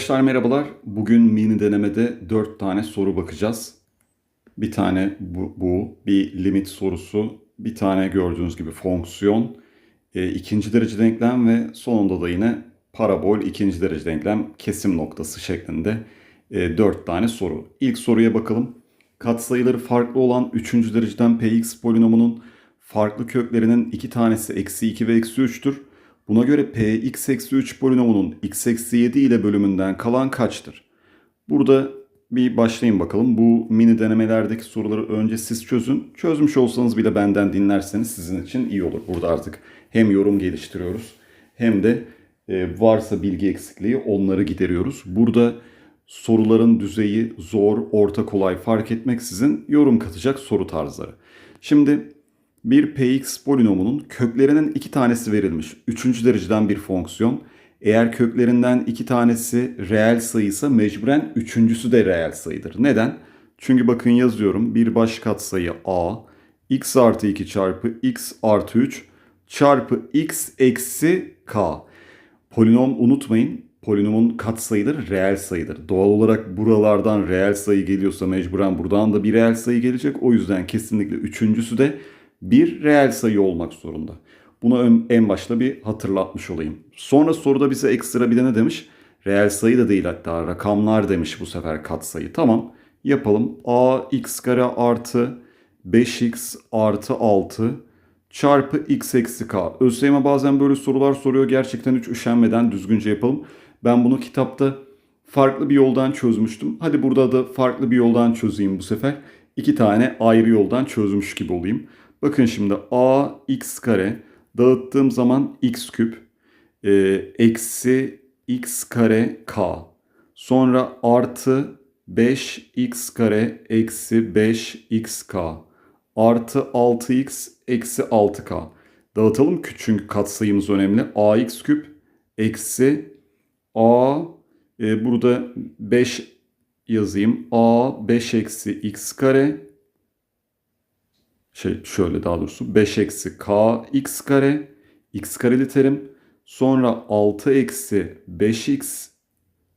Arkadaşlar merhabalar. Bugün mini denemede 4 tane soru bakacağız. Bir tane bu, bu bir limit sorusu, bir tane gördüğünüz gibi fonksiyon, e, ikinci derece denklem ve sonunda da yine parabol ikinci derece denklem kesim noktası şeklinde e, 4 tane soru. İlk soruya bakalım. Katsayıları farklı olan 3. dereceden px polinomunun farklı köklerinin iki tanesi eksi 2 ve eksi 3'tür. Buna göre px eksi 3 polinomunun x eksi 7 ile bölümünden kalan kaçtır? Burada bir başlayın bakalım. Bu mini denemelerdeki soruları önce siz çözün. Çözmüş olsanız bile benden dinlerseniz sizin için iyi olur. Burada artık hem yorum geliştiriyoruz hem de e, varsa bilgi eksikliği onları gideriyoruz. Burada soruların düzeyi zor, orta kolay fark etmeksizin yorum katacak soru tarzları. Şimdi bir px polinomunun köklerinin iki tanesi verilmiş. Üçüncü dereceden bir fonksiyon. Eğer köklerinden iki tanesi reel sayıysa mecburen üçüncüsü de reel sayıdır. Neden? Çünkü bakın yazıyorum bir baş katsayı a x artı 2 çarpı x artı 3 çarpı x eksi k. Polinom unutmayın polinomun katsayıdır, reel sayıdır. Doğal olarak buralardan reel sayı geliyorsa mecburen buradan da bir reel sayı gelecek. O yüzden kesinlikle üçüncüsü de bir reel sayı olmak zorunda. Bunu en başta bir hatırlatmış olayım. Sonra soruda bize ekstra bir de ne demiş? Reel sayı da değil hatta rakamlar demiş bu sefer katsayı. Tamam yapalım. a x kare artı 5x artı 6 çarpı x eksi k. ÖSYM bazen böyle sorular soruyor. Gerçekten hiç üşenmeden düzgünce yapalım. Ben bunu kitapta farklı bir yoldan çözmüştüm. Hadi burada da farklı bir yoldan çözeyim bu sefer. İki tane ayrı yoldan çözmüş gibi olayım. Bakın şimdi a x kare dağıttığım zaman x küp e, eksi x kare k. Sonra artı 5x kare eksi 5xk artı 6x eksi 6k. Dağıtalım ki çünkü katsayımız önemli. ax küp eksi a e, burada 5 yazayım. a 5 eksi x kare şey şöyle daha doğrusu 5 eksi k x kare x kareli terim sonra 6 eksi 5x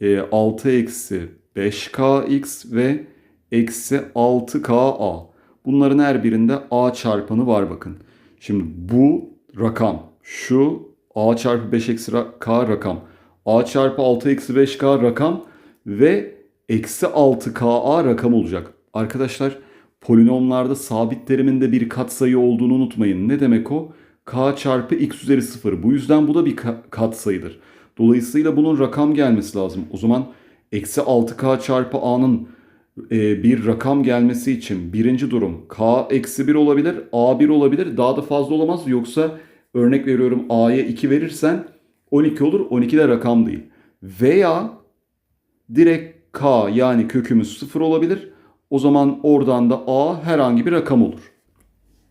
e, 6 eksi 5kx ve eksi 6ka. Bunların her birinde a çarpanı var bakın. Şimdi bu rakam şu a çarpı 5 eksi k rakam a çarpı 6 eksi 5k rakam ve eksi 6ka rakam olacak. Arkadaşlar polinomlarda sabit teriminde bir katsayı olduğunu unutmayın. Ne demek o? k çarpı x üzeri 0. Bu yüzden bu da bir katsayıdır. Dolayısıyla bunun rakam gelmesi lazım. O zaman eksi 6k çarpı a'nın e, bir rakam gelmesi için birinci durum k eksi 1 olabilir, a 1 olabilir. Daha da fazla olamaz. Yoksa örnek veriyorum a'ya 2 verirsen 12 olur. 12 de rakam değil. Veya direkt k yani kökümüz 0 olabilir. O zaman oradan da a herhangi bir rakam olur.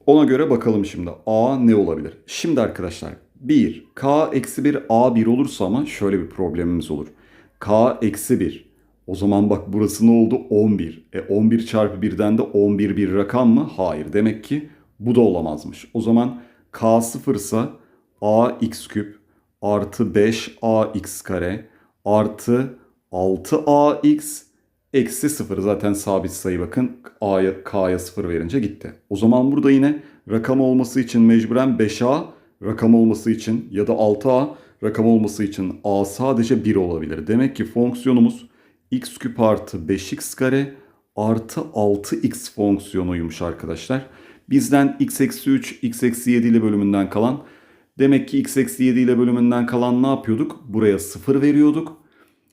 Ona göre bakalım şimdi a ne olabilir? Şimdi arkadaşlar 1 k eksi 1 a 1 olursa ama şöyle bir problemimiz olur. k eksi 1 o zaman bak burası ne oldu? 11. E 11 çarpı 1'den de 11 bir rakam mı? Hayır. Demek ki bu da olamazmış. O zaman k 0 ise a x küp artı 5 a x kare artı 6 a x Eksi 0 zaten sabit sayı bakın. A'ya K'ya 0 verince gitti. O zaman burada yine rakam olması için mecburen 5A rakam olması için ya da 6A rakam olması için A sadece 1 olabilir. Demek ki fonksiyonumuz x küp artı 5x kare artı 6x fonksiyonuymuş arkadaşlar. Bizden x eksi 3, x eksi 7 ile bölümünden kalan demek ki x eksi 7 ile bölümünden kalan ne yapıyorduk? Buraya 0 veriyorduk.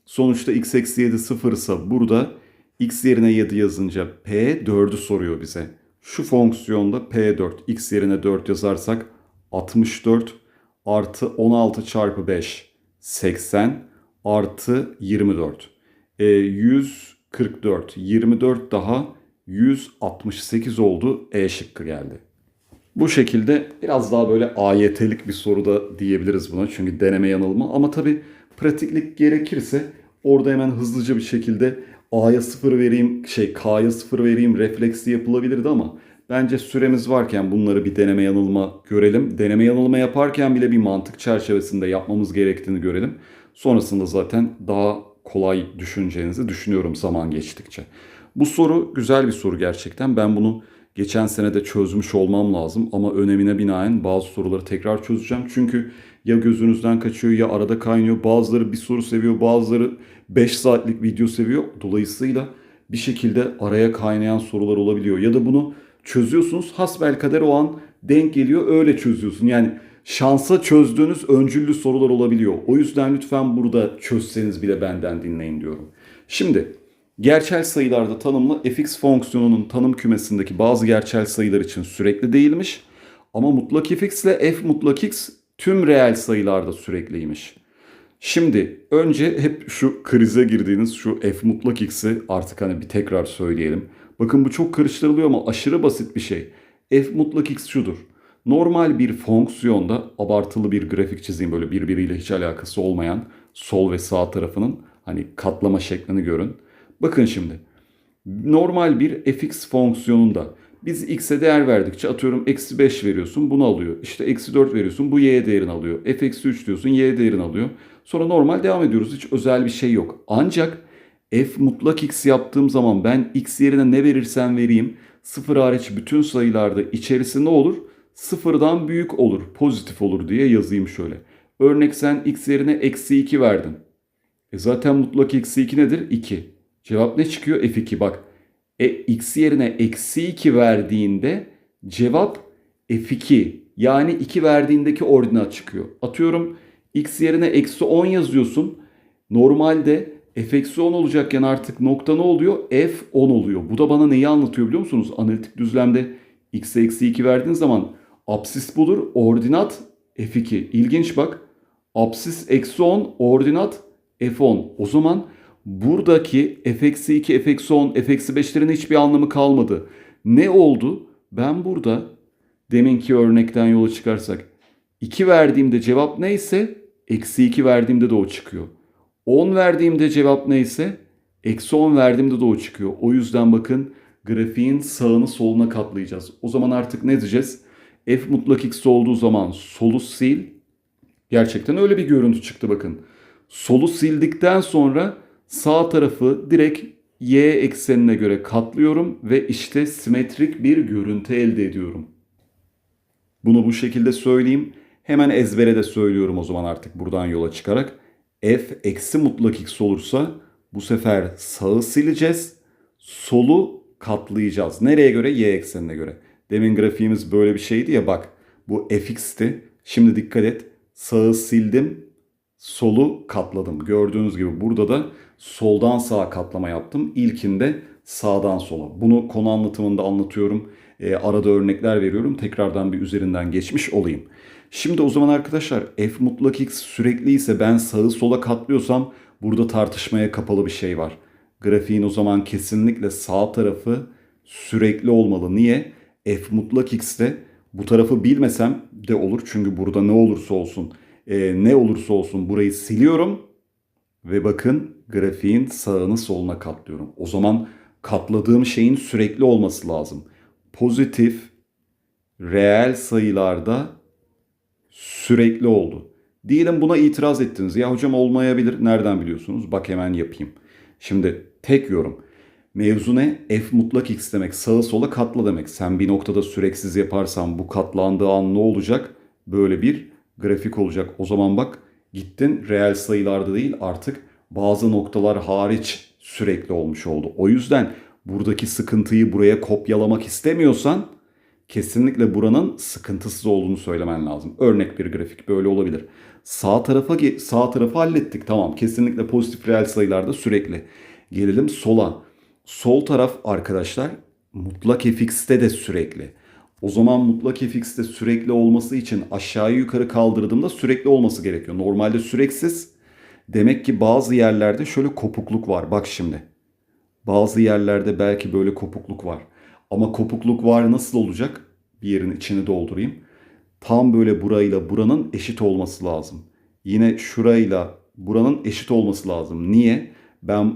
Sonuçta x eksi 7 sıfır ise burada x yerine 7 yazınca p 4'ü soruyor bize. Şu fonksiyonda p4 x yerine 4 yazarsak 64 artı 16 çarpı 5 80 artı 24. E, 144 24 daha 168 oldu. E şıkkı geldi. Bu şekilde biraz daha böyle AYT'lik bir soruda diyebiliriz buna. Çünkü deneme yanılma ama tabii pratiklik gerekirse orada hemen hızlıca bir şekilde A'ya 0 vereyim, şey K'ya 0 vereyim refleksi yapılabilirdi ama bence süremiz varken bunları bir deneme yanılma görelim. Deneme yanılma yaparken bile bir mantık çerçevesinde yapmamız gerektiğini görelim. Sonrasında zaten daha kolay düşüneceğinizi düşünüyorum zaman geçtikçe. Bu soru güzel bir soru gerçekten. Ben bunu geçen sene de çözmüş olmam lazım ama önemine binaen bazı soruları tekrar çözeceğim. Çünkü ya gözünüzden kaçıyor ya arada kaynıyor. Bazıları bir soru seviyor, bazıları 5 saatlik video seviyor. Dolayısıyla bir şekilde araya kaynayan sorular olabiliyor. Ya da bunu çözüyorsunuz hasbelkader o an denk geliyor öyle çözüyorsun. Yani şansa çözdüğünüz öncüllü sorular olabiliyor. O yüzden lütfen burada çözseniz bile benden dinleyin diyorum. Şimdi gerçel sayılarda tanımlı fx fonksiyonunun tanım kümesindeki bazı gerçel sayılar için sürekli değilmiş. Ama mutlak fx ile f mutlak x tüm reel sayılarda sürekliymiş. Şimdi önce hep şu krize girdiğiniz şu f mutlak x'i artık hani bir tekrar söyleyelim. Bakın bu çok karıştırılıyor ama aşırı basit bir şey. f mutlak x şudur. Normal bir fonksiyonda abartılı bir grafik çizeyim böyle birbiriyle hiç alakası olmayan sol ve sağ tarafının hani katlama şeklini görün. Bakın şimdi normal bir fx fonksiyonunda biz x'e değer verdikçe atıyorum eksi 5 veriyorsun bunu alıyor. İşte eksi 4 veriyorsun bu y değerini alıyor. f eksi 3 diyorsun y değerini alıyor. Sonra normal devam ediyoruz hiç özel bir şey yok. Ancak f mutlak x yaptığım zaman ben x yerine ne verirsem vereyim sıfır hariç bütün sayılarda içerisi ne olur? Sıfırdan büyük olur pozitif olur diye yazayım şöyle. Örnek sen x yerine eksi 2 verdin. E zaten mutlak eksi 2 nedir? 2. Cevap ne çıkıyor? F2 bak. E, x yerine eksi 2 verdiğinde cevap F2. Yani 2 verdiğindeki ordinat çıkıyor. Atıyorum x yerine eksi 10 yazıyorsun. Normalde f eksi 10 olacakken artık nokta ne oluyor? f 10 oluyor. Bu da bana neyi anlatıyor biliyor musunuz? Analitik düzlemde x eksi 2 verdiğin zaman absis budur. Ordinat f2. İlginç bak. Absis eksi 10 ordinat f10. O zaman buradaki f eksi 2, f eksi 10, f eksi 5'lerin hiçbir anlamı kalmadı. Ne oldu? Ben burada deminki örnekten yola çıkarsak 2 verdiğimde cevap neyse eksi 2 verdiğimde de o çıkıyor. 10 verdiğimde cevap neyse eksi 10 verdiğimde de o çıkıyor. O yüzden bakın grafiğin sağını soluna katlayacağız. O zaman artık ne diyeceğiz? F mutlak x olduğu zaman solu sil. Gerçekten öyle bir görüntü çıktı bakın. Solu sildikten sonra sağ tarafı direkt y eksenine göre katlıyorum ve işte simetrik bir görüntü elde ediyorum. Bunu bu şekilde söyleyeyim. Hemen ezbere de söylüyorum o zaman artık buradan yola çıkarak. f eksi mutlak x olursa bu sefer sağı sileceğiz. Solu katlayacağız. Nereye göre? Y eksenine göre. Demin grafiğimiz böyle bir şeydi ya bak. Bu fx'ti. Şimdi dikkat et. Sağı sildim. Solu katladım. Gördüğünüz gibi burada da soldan sağa katlama yaptım. İlkinde sağdan sola. Bunu konu anlatımında anlatıyorum. E, arada örnekler veriyorum. Tekrardan bir üzerinden geçmiş olayım. Şimdi o zaman arkadaşlar f mutlak x sürekli ise ben sağı sola katlıyorsam burada tartışmaya kapalı bir şey var. Grafiğin o zaman kesinlikle sağ tarafı sürekli olmalı. Niye? f mutlak x'te bu tarafı bilmesem de olur. Çünkü burada ne olursa olsun e, ne olursa olsun burayı siliyorum. Ve bakın grafiğin sağını soluna katlıyorum. O zaman katladığım şeyin sürekli olması lazım. Pozitif reel sayılarda sürekli oldu. Diyelim buna itiraz ettiniz. Ya hocam olmayabilir. Nereden biliyorsunuz? Bak hemen yapayım. Şimdi tek yorum. Mevzu ne? F mutlak x demek. Sağa sola katla demek. Sen bir noktada süreksiz yaparsan bu katlandığı an ne olacak? Böyle bir grafik olacak. O zaman bak gittin reel sayılarda değil artık bazı noktalar hariç sürekli olmuş oldu. O yüzden buradaki sıkıntıyı buraya kopyalamak istemiyorsan kesinlikle buranın sıkıntısız olduğunu söylemen lazım. Örnek bir grafik böyle olabilir. Sağ tarafa sağ tarafı hallettik. Tamam. Kesinlikle pozitif reel sayılarda sürekli. Gelelim sola. Sol taraf arkadaşlar mutlak fx'te de sürekli. O zaman mutlak fx'te sürekli olması için aşağıya yukarı kaldırdığımda sürekli olması gerekiyor. Normalde süreksiz. Demek ki bazı yerlerde şöyle kopukluk var. Bak şimdi. Bazı yerlerde belki böyle kopukluk var. Ama kopukluk var nasıl olacak? Bir yerin içini doldurayım. Tam böyle burayla buranın eşit olması lazım. Yine şurayla buranın eşit olması lazım. Niye? Ben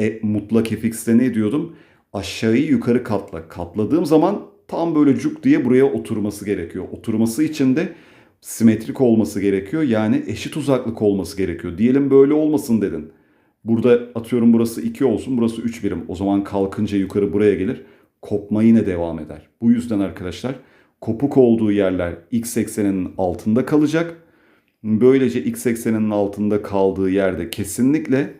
e, mutlak fx'te ne diyordum? Aşağıyı yukarı katla. Katladığım zaman tam böyle cuk diye buraya oturması gerekiyor. Oturması için de simetrik olması gerekiyor. Yani eşit uzaklık olması gerekiyor. Diyelim böyle olmasın dedin. Burada atıyorum burası 2 olsun, burası 3 birim. O zaman kalkınca yukarı buraya gelir. Kopma yine devam eder. Bu yüzden arkadaşlar kopuk olduğu yerler x ekseninin altında kalacak. Böylece x ekseninin altında kaldığı yerde kesinlikle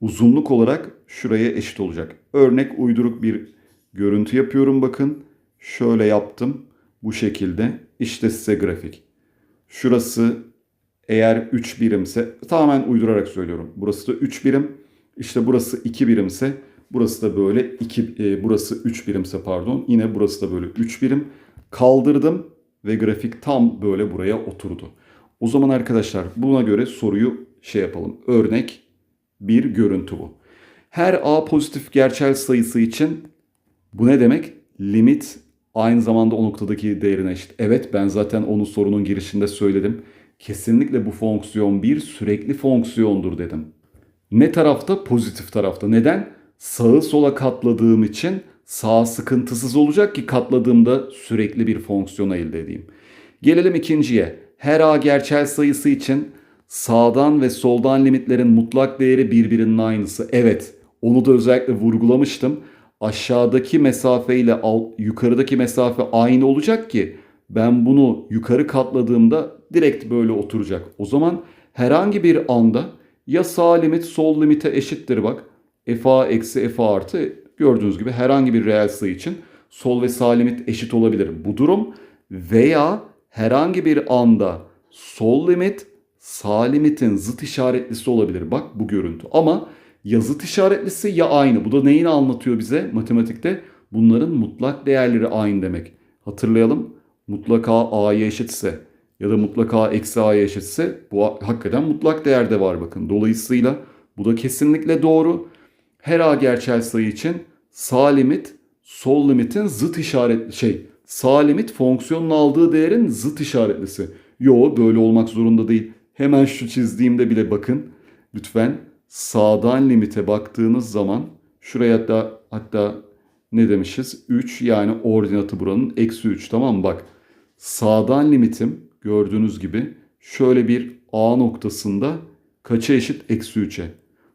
uzunluk olarak şuraya eşit olacak. Örnek uyduruk bir görüntü yapıyorum bakın. Şöyle yaptım. Bu şekilde. İşte size grafik. Şurası eğer 3 birimse tamamen uydurarak söylüyorum. Burası da 3 birim. İşte burası 2 birimse burası da böyle 2 e, burası 3 birimse pardon. Yine burası da böyle 3 birim. Kaldırdım ve grafik tam böyle buraya oturdu. O zaman arkadaşlar buna göre soruyu şey yapalım. Örnek bir görüntü bu. Her a pozitif gerçel sayısı için bu ne demek? Limit aynı zamanda o noktadaki değerine eşit. Evet ben zaten onun sorunun girişinde söyledim. Kesinlikle bu fonksiyon bir sürekli fonksiyondur dedim. Ne tarafta? Pozitif tarafta. Neden? Sağı sola katladığım için sağ sıkıntısız olacak ki katladığımda sürekli bir fonksiyon elde edeyim. Gelelim ikinciye. Her a gerçel sayısı için sağdan ve soldan limitlerin mutlak değeri birbirinin aynısı. Evet, onu da özellikle vurgulamıştım. Aşağıdaki mesafe ile yukarıdaki mesafe aynı olacak ki ben bunu yukarı katladığımda direkt böyle oturacak. O zaman herhangi bir anda ya sağ limit sol limite eşittir bak. fa eksi fa artı gördüğünüz gibi herhangi bir reel sayı için sol ve sağ limit eşit olabilir. Bu durum veya herhangi bir anda sol limit sağ limitin zıt işaretlisi olabilir. Bak bu görüntü. Ama ya zıt işaretlisi ya aynı. Bu da neyini anlatıyor bize matematikte? Bunların mutlak değerleri aynı demek. Hatırlayalım. Mutlaka a'ya eşitse ya da mutlaka eksi a'ya eşitse bu hakikaten mutlak değerde var bakın. Dolayısıyla bu da kesinlikle doğru. Her a gerçel sayı için sağ limit sol limitin zıt işaretli şey sağ limit fonksiyonun aldığı değerin zıt işaretlisi. Yo böyle olmak zorunda değil. Hemen şu çizdiğimde bile bakın. Lütfen sağdan limite baktığınız zaman şuraya da hatta ne demişiz? 3 yani ordinatı buranın eksi 3 tamam mı? Bak sağdan limitim gördüğünüz gibi şöyle bir A noktasında kaça eşit? Eksi 3'e.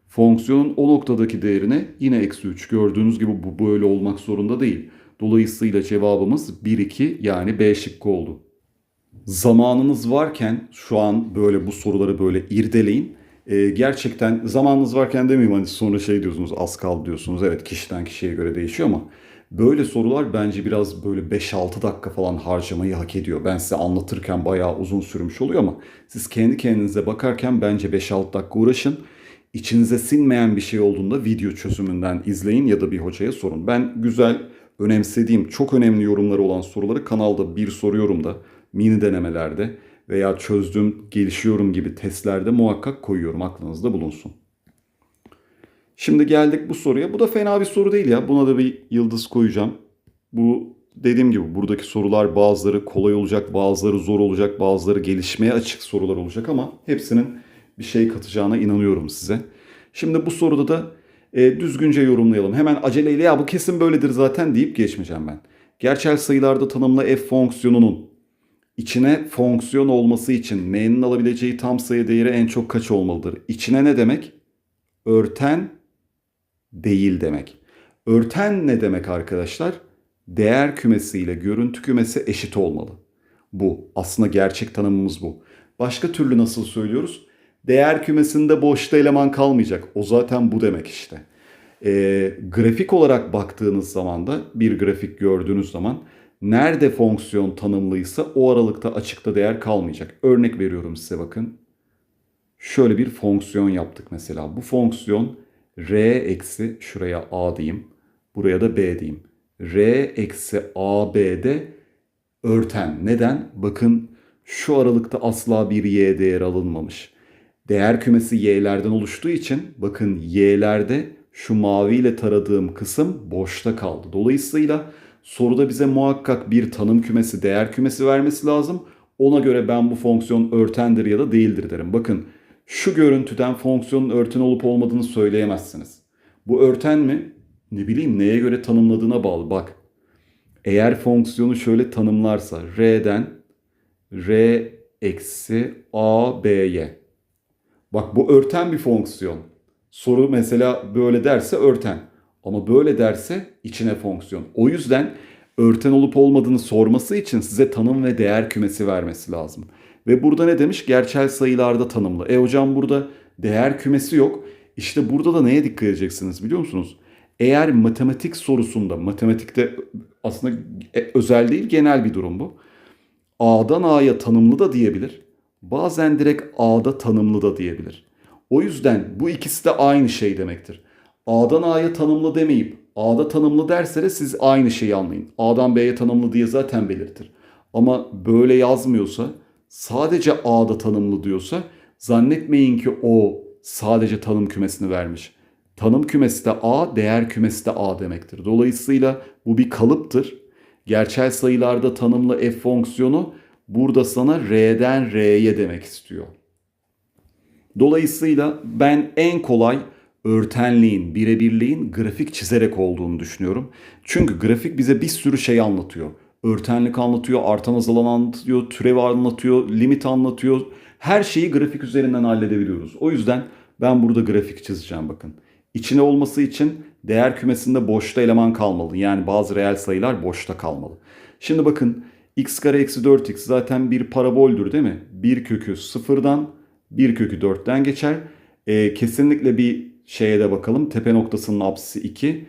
Fonksiyonun o noktadaki değerine yine eksi 3. Gördüğünüz gibi bu böyle olmak zorunda değil. Dolayısıyla cevabımız 1, 2 yani B şıkkı oldu. Zamanınız varken şu an böyle bu soruları böyle irdeleyin. Ee, gerçekten zamanınız varken demeyeyim hani sonra şey diyorsunuz az kaldı diyorsunuz. Evet kişiden kişiye göre değişiyor ama böyle sorular bence biraz böyle 5-6 dakika falan harcamayı hak ediyor. Ben size anlatırken bayağı uzun sürmüş oluyor ama siz kendi kendinize bakarken bence 5-6 dakika uğraşın. İçinize sinmeyen bir şey olduğunda video çözümünden izleyin ya da bir hocaya sorun. Ben güzel, önemsediğim, çok önemli yorumları olan soruları kanalda bir soruyorum da mini denemelerde veya çözdüğüm, gelişiyorum gibi testlerde muhakkak koyuyorum. Aklınızda bulunsun. Şimdi geldik bu soruya. Bu da fena bir soru değil ya. Buna da bir yıldız koyacağım. Bu dediğim gibi buradaki sorular bazıları kolay olacak, bazıları zor olacak, bazıları gelişmeye açık sorular olacak ama hepsinin bir şey katacağına inanıyorum size. Şimdi bu soruda da e, düzgünce yorumlayalım. Hemen aceleyle ya bu kesin böyledir zaten deyip geçmeyeceğim ben. Gerçel sayılarda tanımlı f fonksiyonunun içine fonksiyon olması için n'nin alabileceği tam sayı değeri en çok kaç olmalıdır? İçine ne demek? Örten değil demek. Örten ne demek arkadaşlar? Değer kümesi ile görüntü kümesi eşit olmalı. Bu aslında gerçek tanımımız bu. Başka türlü nasıl söylüyoruz? Değer kümesinde boşta eleman kalmayacak. O zaten bu demek işte. Ee, grafik olarak baktığınız zaman da bir grafik gördüğünüz zaman nerede fonksiyon tanımlıysa o aralıkta açıkta değer kalmayacak. Örnek veriyorum size bakın. Şöyle bir fonksiyon yaptık mesela. Bu fonksiyon r eksi şuraya a diyeyim. Buraya da b diyeyim. r eksi ab'de örten. Neden? Bakın şu aralıkta asla bir y değer alınmamış. Değer kümesi y'lerden oluştuğu için bakın y'lerde şu maviyle taradığım kısım boşta kaldı. Dolayısıyla soruda bize muhakkak bir tanım kümesi, değer kümesi vermesi lazım. Ona göre ben bu fonksiyon örtendir ya da değildir derim. Bakın şu görüntüden fonksiyonun örten olup olmadığını söyleyemezsiniz. Bu örten mi? Ne bileyim neye göre tanımladığına bağlı. Bak eğer fonksiyonu şöyle tanımlarsa r'den r eksi a b'ye. Bak bu örten bir fonksiyon. Soru mesela böyle derse örten. Ama böyle derse içine fonksiyon. O yüzden örten olup olmadığını sorması için size tanım ve değer kümesi vermesi lazım. Ve burada ne demiş? Gerçel sayılarda tanımlı. E hocam burada değer kümesi yok. İşte burada da neye dikkat edeceksiniz biliyor musunuz? Eğer matematik sorusunda, matematikte aslında e, özel değil genel bir durum bu. A'dan A'ya tanımlı da diyebilir. Bazen direkt A'da tanımlı da diyebilir. O yüzden bu ikisi de aynı şey demektir. A'dan A'ya tanımlı demeyip A'da tanımlı derse de siz aynı şeyi anlayın. A'dan B'ye tanımlı diye zaten belirtir. Ama böyle yazmıyorsa sadece A'da tanımlı diyorsa zannetmeyin ki o sadece tanım kümesini vermiş. Tanım kümesi de A, değer kümesi de A demektir. Dolayısıyla bu bir kalıptır. Gerçel sayılarda tanımlı f fonksiyonu burada sana R'den R'ye demek istiyor. Dolayısıyla ben en kolay örtenliğin, birebirliğin grafik çizerek olduğunu düşünüyorum. Çünkü grafik bize bir sürü şey anlatıyor. Örtenlik anlatıyor, artan azalan anlatıyor, türev anlatıyor, limit anlatıyor. Her şeyi grafik üzerinden halledebiliyoruz. O yüzden ben burada grafik çizeceğim bakın. İçine olması için değer kümesinde boşta eleman kalmalı. Yani bazı reel sayılar boşta kalmalı. Şimdi bakın x kare eksi 4x zaten bir paraboldür değil mi? Bir kökü sıfırdan bir kökü 4'ten geçer. Ee, kesinlikle bir şeye de bakalım. Tepe noktasının apsisi 2.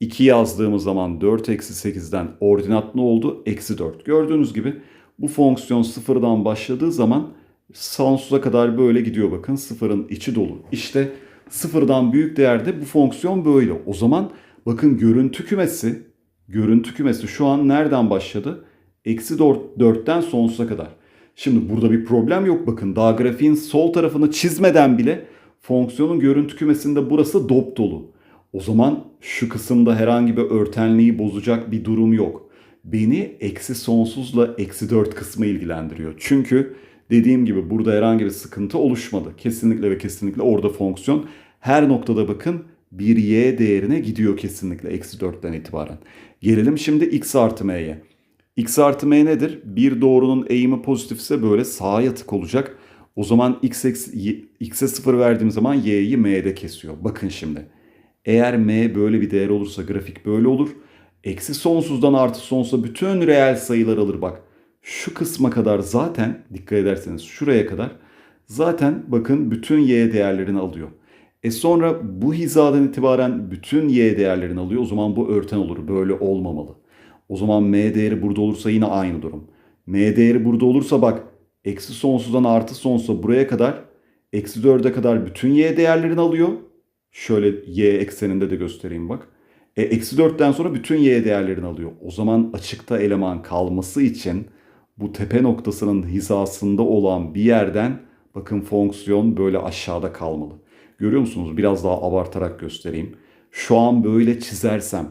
2 yazdığımız zaman 4 eksi 8'den ordinat ne oldu? Eksi 4. Gördüğünüz gibi bu fonksiyon sıfırdan başladığı zaman sonsuza kadar böyle gidiyor bakın. Sıfırın içi dolu. İşte sıfırdan büyük değerde bu fonksiyon böyle. O zaman bakın görüntü kümesi, görüntü kümesi şu an nereden başladı? Eksi 4'ten sonsuza kadar. Şimdi burada bir problem yok bakın. Daha grafiğin sol tarafını çizmeden bile fonksiyonun görüntü kümesinde burası dop dolu. O zaman şu kısımda herhangi bir örtenliği bozacak bir durum yok. Beni eksi sonsuzla eksi 4 kısmı ilgilendiriyor. Çünkü dediğim gibi burada herhangi bir sıkıntı oluşmadı. Kesinlikle ve kesinlikle orada fonksiyon her noktada bakın bir y değerine gidiyor kesinlikle eksi 4'ten itibaren. Gelelim şimdi x artı m'ye. x artı m nedir? Bir doğrunun eğimi pozitifse böyle sağa yatık olacak. O zaman x x'e 0 verdiğim zaman y'yi m'de kesiyor. Bakın şimdi. Eğer m böyle bir değer olursa grafik böyle olur. Eksi sonsuzdan artı sonsuza bütün reel sayılar alır bak. Şu kısma kadar zaten dikkat ederseniz şuraya kadar zaten bakın bütün y değerlerini alıyor. E sonra bu hizadan itibaren bütün y değerlerini alıyor. O zaman bu örten olur. Böyle olmamalı. O zaman m değeri burada olursa yine aynı durum. m değeri burada olursa bak eksi sonsuzdan artı sonsuza buraya kadar eksi 4'e kadar bütün y değerlerini alıyor. Şöyle y ekseninde de göstereyim bak. E, eksi 4'ten sonra bütün y değerlerini alıyor. O zaman açıkta eleman kalması için bu tepe noktasının hizasında olan bir yerden bakın fonksiyon böyle aşağıda kalmalı. Görüyor musunuz? Biraz daha abartarak göstereyim. Şu an böyle çizersem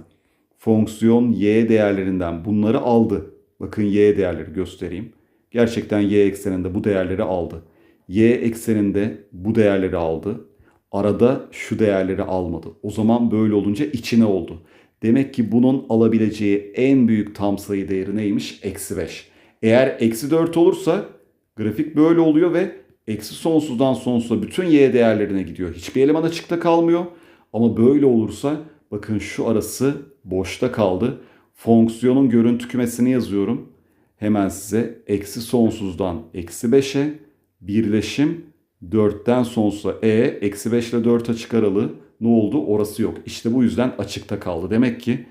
fonksiyon y değerlerinden bunları aldı. Bakın y değerleri göstereyim. Gerçekten y ekseninde bu değerleri aldı. Y ekseninde bu değerleri aldı. Arada şu değerleri almadı. O zaman böyle olunca içine oldu. Demek ki bunun alabileceği en büyük tam sayı değeri neymiş? Eksi 5. Eğer eksi 4 olursa grafik böyle oluyor ve eksi sonsuzdan sonsuza bütün y değerlerine gidiyor. Hiçbir eleman açıkta kalmıyor. Ama böyle olursa bakın şu arası boşta kaldı. Fonksiyonun görüntü kümesini yazıyorum. Hemen size eksi sonsuzdan eksi 5'e birleşim 4'ten sonsuza e eksi 5 ile 4 açık aralığı ne oldu? Orası yok. İşte bu yüzden açıkta kaldı. Demek ki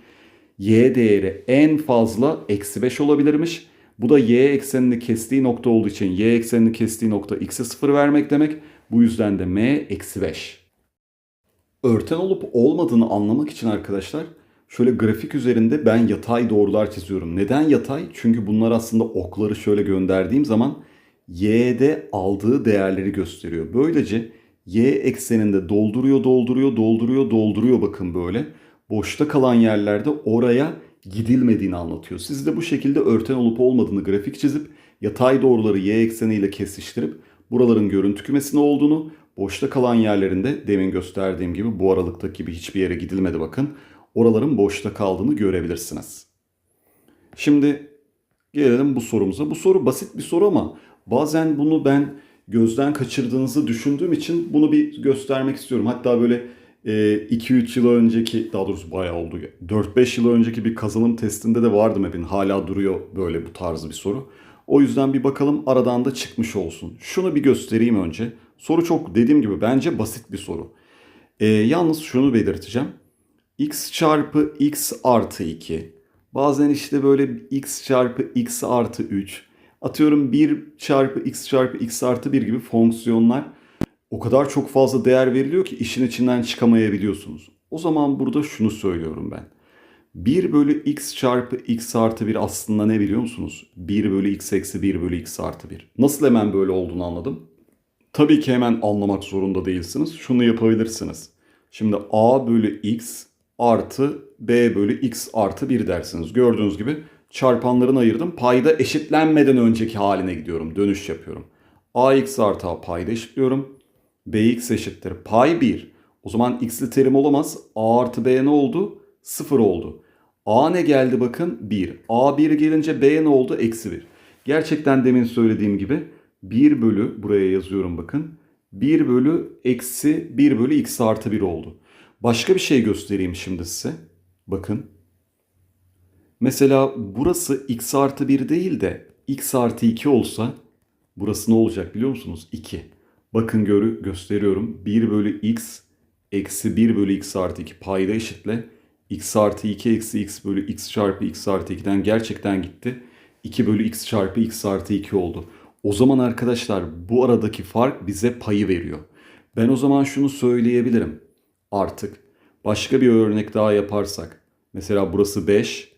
y değeri en fazla eksi 5 olabilirmiş. Bu da y eksenini kestiği nokta olduğu için y eksenini kestiği nokta x'e 0 vermek demek. Bu yüzden de m eksi 5. Örten olup olmadığını anlamak için arkadaşlar şöyle grafik üzerinde ben yatay doğrular çiziyorum. Neden yatay? Çünkü bunlar aslında okları şöyle gönderdiğim zaman y'de aldığı değerleri gösteriyor. Böylece y ekseninde dolduruyor, dolduruyor, dolduruyor, dolduruyor bakın böyle. Boşta kalan yerlerde oraya gidilmediğini anlatıyor. Siz de bu şekilde örten olup olmadığını grafik çizip yatay doğruları y ekseniyle kesiştirip buraların görüntü kümesine olduğunu, boşta kalan yerlerinde demin gösterdiğim gibi bu aralıktaki gibi hiçbir yere gidilmedi bakın. Oraların boşta kaldığını görebilirsiniz. Şimdi gelelim bu sorumuza. Bu soru basit bir soru ama bazen bunu ben gözden kaçırdığınızı düşündüğüm için bunu bir göstermek istiyorum. Hatta böyle 2-3 yıl önceki daha doğrusu bayağı oldu. 4-5 yıl önceki bir kazanım testinde de vardı MEB'in. Hala duruyor böyle bu tarzı bir soru. O yüzden bir bakalım aradan da çıkmış olsun. Şunu bir göstereyim önce. Soru çok dediğim gibi bence basit bir soru. Ee, yalnız şunu belirteceğim. X çarpı x artı 2. Bazen işte böyle x çarpı x artı 3. Atıyorum 1 çarpı x çarpı x artı 1 gibi fonksiyonlar o kadar çok fazla değer veriliyor ki işin içinden çıkamayabiliyorsunuz. O zaman burada şunu söylüyorum ben. 1 bölü x çarpı x artı 1 aslında ne biliyor musunuz? 1 bölü x eksi 1 bölü x artı 1. Nasıl hemen böyle olduğunu anladım? Tabii ki hemen anlamak zorunda değilsiniz. Şunu yapabilirsiniz. Şimdi a bölü x artı b bölü x artı 1 dersiniz. Gördüğünüz gibi çarpanlarını ayırdım. Payda eşitlenmeden önceki haline gidiyorum. Dönüş yapıyorum. ax artı a payda eşitliyorum. bx eşittir pay 1. O zaman x'li terim olamaz. a artı b ne oldu? 0 oldu. A ne geldi bakın? 1. A 1 gelince B ne oldu? Eksi 1. Gerçekten demin söylediğim gibi 1 bölü buraya yazıyorum bakın. 1 bölü eksi 1 bölü x artı 1 oldu. Başka bir şey göstereyim şimdi size. Bakın. Mesela burası x artı 1 değil de x artı 2 olsa burası ne olacak biliyor musunuz? 2. Bakın görü gösteriyorum. 1 bölü x eksi 1 bölü x artı 2 payda eşitle x artı 2 eksi x bölü x çarpı x artı 2'den gerçekten gitti. 2 bölü x çarpı x artı 2 oldu. O zaman arkadaşlar bu aradaki fark bize payı veriyor. Ben o zaman şunu söyleyebilirim. Artık başka bir örnek daha yaparsak. Mesela burası 5.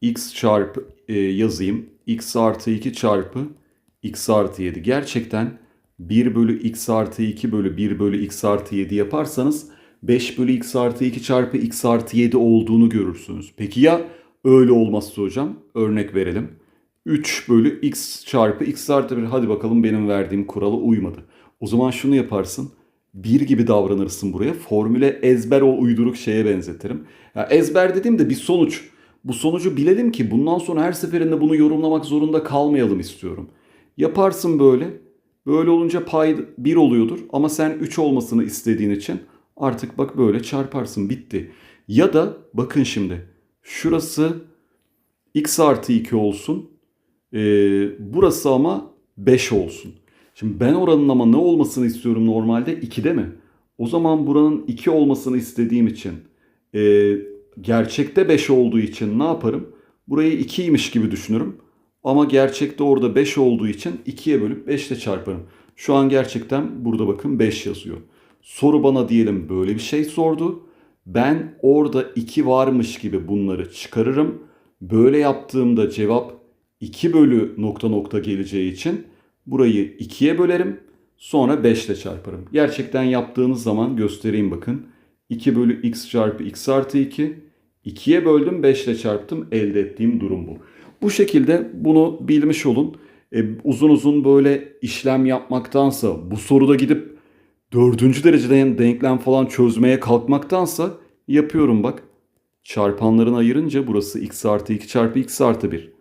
x çarpı e, yazayım. x artı 2 çarpı x artı 7. Gerçekten 1 bölü x artı 2 bölü 1 bölü x artı 7 yaparsanız 5 bölü x artı 2 çarpı x artı 7 olduğunu görürsünüz. Peki ya öyle olmazsa hocam? Örnek verelim. 3 bölü x çarpı x artı 1. Hadi bakalım benim verdiğim kurala uymadı. O zaman şunu yaparsın. 1 gibi davranırsın buraya. Formüle ezber o uyduruk şeye benzetirim. Ya ezber dediğimde bir sonuç. Bu sonucu bilelim ki bundan sonra her seferinde bunu yorumlamak zorunda kalmayalım istiyorum. Yaparsın böyle. Böyle olunca pay 1 oluyordur ama sen 3 olmasını istediğin için Artık bak böyle çarparsın bitti. Ya da bakın şimdi şurası x artı 2 olsun. Ee, burası ama 5 olsun. Şimdi ben oranın ama ne olmasını istiyorum normalde? 2'de mi? O zaman buranın 2 olmasını istediğim için e, gerçekte 5 olduğu için ne yaparım? Burayı 2'ymiş gibi düşünürüm. Ama gerçekte orada 5 olduğu için 2'ye bölüp 5 ile çarparım. Şu an gerçekten burada bakın 5 yazıyor. Soru bana diyelim böyle bir şey sordu. Ben orada 2 varmış gibi bunları çıkarırım. Böyle yaptığımda cevap 2 bölü nokta nokta geleceği için burayı 2'ye bölerim. Sonra 5 ile çarparım. Gerçekten yaptığınız zaman göstereyim bakın. 2 bölü x çarpı x artı 2. 2'ye böldüm 5 ile çarptım. Elde ettiğim durum bu. Bu şekilde bunu bilmiş olun. E, uzun uzun böyle işlem yapmaktansa bu soruda gidip dördüncü dereceden denklem falan çözmeye kalkmaktansa yapıyorum bak. Çarpanlarını ayırınca burası x artı 2 çarpı x artı 1.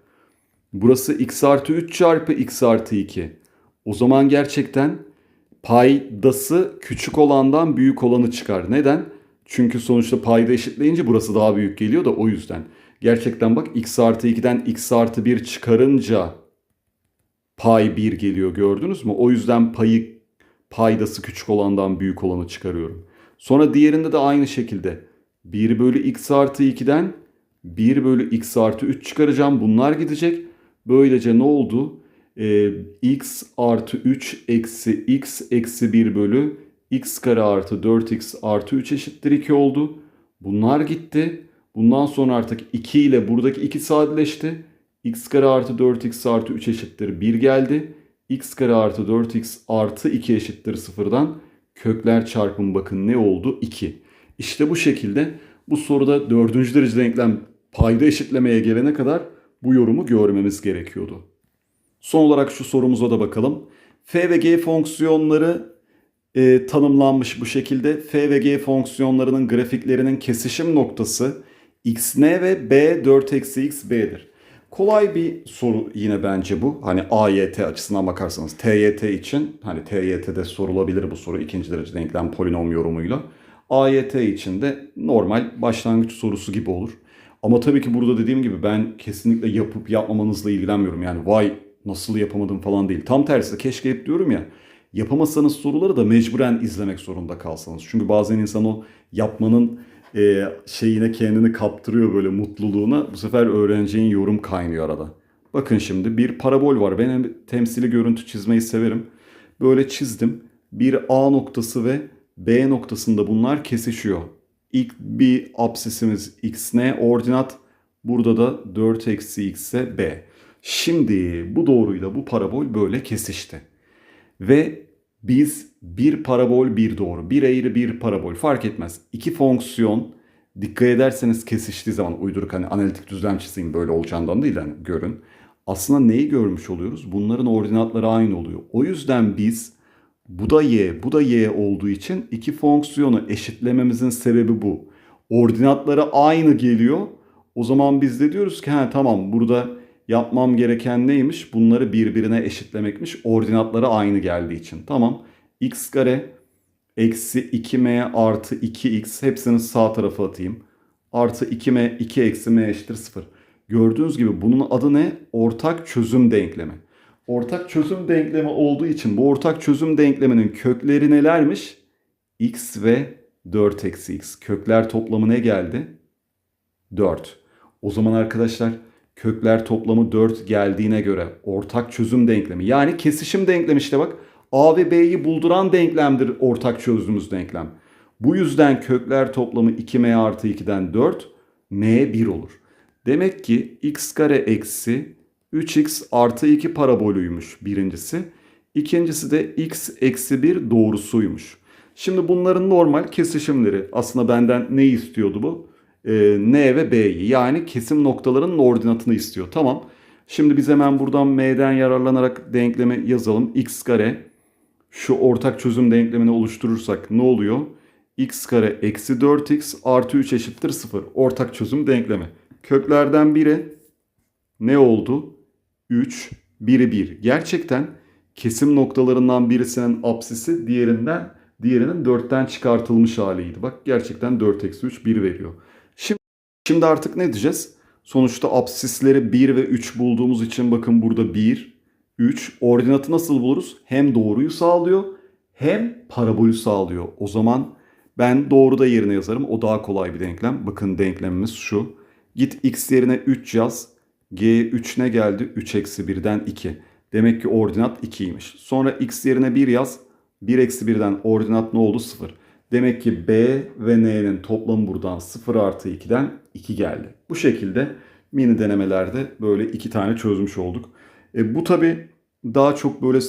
Burası x artı 3 çarpı x artı 2. O zaman gerçekten paydası küçük olandan büyük olanı çıkar. Neden? Çünkü sonuçta payda eşitleyince burası daha büyük geliyor da o yüzden. Gerçekten bak x artı 2'den x artı 1 çıkarınca pay 1 geliyor gördünüz mü? O yüzden payı paydası küçük olandan büyük olanı çıkarıyorum. Sonra diğerinde de aynı şekilde 1 bölü x artı 2'den 1 bölü x artı 3 çıkaracağım. Bunlar gidecek. Böylece ne oldu? Ee, x artı 3 eksi x eksi 1 bölü x kare artı 4x artı 3 eşittir 2 oldu. Bunlar gitti. Bundan sonra artık 2 ile buradaki 2 sadeleşti. x kare artı 4x artı 3 eşittir 1 geldi x kare artı 4x artı 2 eşittir sıfırdan kökler çarpımı bakın ne oldu? 2. İşte bu şekilde bu soruda dördüncü derece denklem payda eşitlemeye gelene kadar bu yorumu görmemiz gerekiyordu. Son olarak şu sorumuza da bakalım. f ve g fonksiyonları e, tanımlanmış bu şekilde. f ve g fonksiyonlarının grafiklerinin kesişim noktası xn ve b 4 eksi x b'dir. Kolay bir soru yine bence bu. Hani AYT açısından bakarsanız TYT için hani TYT'de sorulabilir bu soru ikinci derece denklem polinom yorumuyla. AYT için de normal başlangıç sorusu gibi olur. Ama tabii ki burada dediğim gibi ben kesinlikle yapıp yapmamanızla ilgilenmiyorum. Yani vay nasıl yapamadım falan değil. Tam tersi keşke hep diyorum ya yapamazsanız soruları da mecburen izlemek zorunda kalsanız. Çünkü bazen insan o yapmanın e, şeyine kendini kaptırıyor böyle mutluluğuna. Bu sefer öğrencinin yorum kaynıyor arada. Bakın şimdi bir parabol var. Ben temsili görüntü çizmeyi severim. Böyle çizdim. Bir A noktası ve B noktasında bunlar kesişiyor. İlk bir absisimiz x ne? Ordinat burada da 4 eksi x ise b. Şimdi bu doğruyla bu parabol böyle kesişti. Ve biz bir parabol bir doğru, bir eğri bir parabol fark etmez. İki fonksiyon dikkat ederseniz kesiştiği zaman uyduruk hani analitik düzlem çizeyim böyle olacağından değil hani görün. Aslında neyi görmüş oluyoruz? Bunların ordinatları aynı oluyor. O yüzden biz bu da y, bu da y olduğu için iki fonksiyonu eşitlememizin sebebi bu. Ordinatları aynı geliyor. O zaman biz de diyoruz ki ha tamam burada yapmam gereken neymiş? Bunları birbirine eşitlemekmiş. Ordinatları aynı geldiği için. Tamam. x kare eksi 2m artı 2x hepsini sağ tarafa atayım. Artı 2m 2 eksi m eşittir 0. Gördüğünüz gibi bunun adı ne? Ortak çözüm denklemi. Ortak çözüm denklemi olduğu için bu ortak çözüm denkleminin kökleri nelermiş? x ve 4 eksi x. Kökler toplamı ne geldi? 4. O zaman arkadaşlar kökler toplamı 4 geldiğine göre ortak çözüm denklemi yani kesişim denklemi işte bak a ve b'yi bulduran denklemdir ortak çözdüğümüz denklem. Bu yüzden kökler toplamı 2m artı 2'den 4 m 1 olur. Demek ki x kare eksi 3x artı 2 parabolüymüş birincisi. İkincisi de x eksi 1 doğrusuymuş. Şimdi bunların normal kesişimleri aslında benden ne istiyordu bu? Ee, n ve b'yi yani kesim noktalarının ordinatını istiyor. Tamam. Şimdi biz hemen buradan m'den yararlanarak denklemi yazalım. x kare şu ortak çözüm denklemini oluşturursak ne oluyor? x kare eksi 4x artı 3 eşittir 0. Ortak çözüm denklemi. Köklerden biri ne oldu? 3, biri 1. Gerçekten kesim noktalarından birisinin apsisi diğerinden diğerinin 4'ten çıkartılmış haliydi. Bak gerçekten 4 eksi 3 1 veriyor. Şimdi, şimdi artık ne diyeceğiz? Sonuçta apsisleri 1 ve 3 bulduğumuz için bakın burada 1, 3. Ordinatı nasıl buluruz? Hem doğruyu sağlıyor hem parabolü sağlıyor. O zaman ben doğru da yerine yazarım. O daha kolay bir denklem. Bakın denklemimiz şu. Git x yerine 3 yaz. G 3 ne geldi? 3 eksi 1'den 2. Demek ki ordinat 2'ymiş. Sonra x yerine 1 yaz. 1 eksi 1'den ordinat ne oldu? 0. Demek ki B ve N'nin toplamı buradan 0 artı 2'den 2 geldi. Bu şekilde mini denemelerde böyle iki tane çözmüş olduk. E, bu tabi daha çok böyle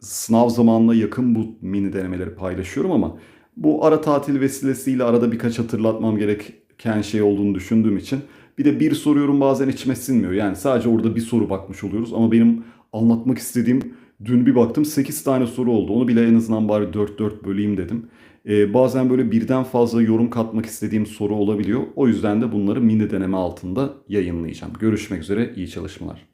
sınav zamanına yakın bu mini denemeleri paylaşıyorum ama bu ara tatil vesilesiyle arada birkaç hatırlatmam gereken şey olduğunu düşündüğüm için bir de bir soruyorum bazen içime sinmiyor. Yani sadece orada bir soru bakmış oluyoruz ama benim anlatmak istediğim dün bir baktım 8 tane soru oldu. Onu bile en azından bari 4-4 böleyim dedim. Ee, bazen böyle birden fazla yorum katmak istediğim soru olabiliyor. O yüzden de bunları mini deneme altında yayınlayacağım. Görüşmek üzere, iyi çalışmalar.